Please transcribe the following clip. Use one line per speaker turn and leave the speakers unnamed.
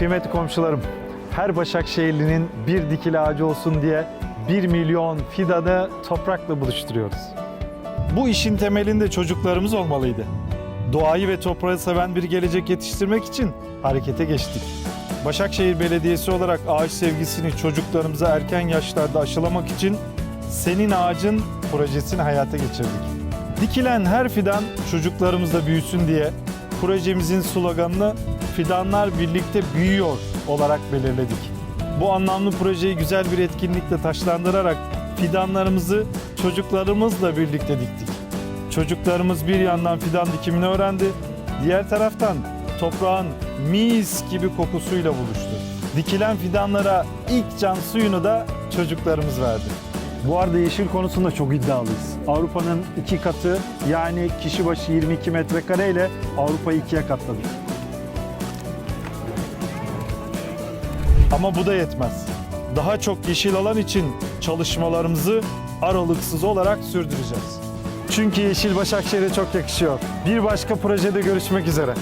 Kıymetli komşularım, her Başakşehirlinin bir dikili ağacı olsun diye 1 milyon fidanı toprakla buluşturuyoruz. Bu işin temelinde çocuklarımız olmalıydı. Doğayı ve toprağı seven bir gelecek yetiştirmek için harekete geçtik. Başakşehir Belediyesi olarak ağaç sevgisini çocuklarımıza erken yaşlarda aşılamak için Senin Ağacın projesini hayata geçirdik. Dikilen her fidan çocuklarımızda büyüsün diye projemizin sloganını Fidanlar Birlikte Büyüyor olarak belirledik. Bu anlamlı projeyi güzel bir etkinlikle taşlandırarak fidanlarımızı çocuklarımızla birlikte diktik. Çocuklarımız bir yandan fidan dikimini öğrendi, diğer taraftan toprağın mis gibi kokusuyla buluştu. Dikilen fidanlara ilk can suyunu da çocuklarımız verdi. Bu arada yeşil konusunda çok iddialıyız. Avrupa'nın iki katı yani kişi başı 22 metrekare ile Avrupa'yı ikiye katladık. Ama bu da yetmez. Daha çok yeşil alan için çalışmalarımızı aralıksız olarak sürdüreceğiz. Çünkü yeşil Başakşehir'e çok yakışıyor. Bir başka projede görüşmek üzere.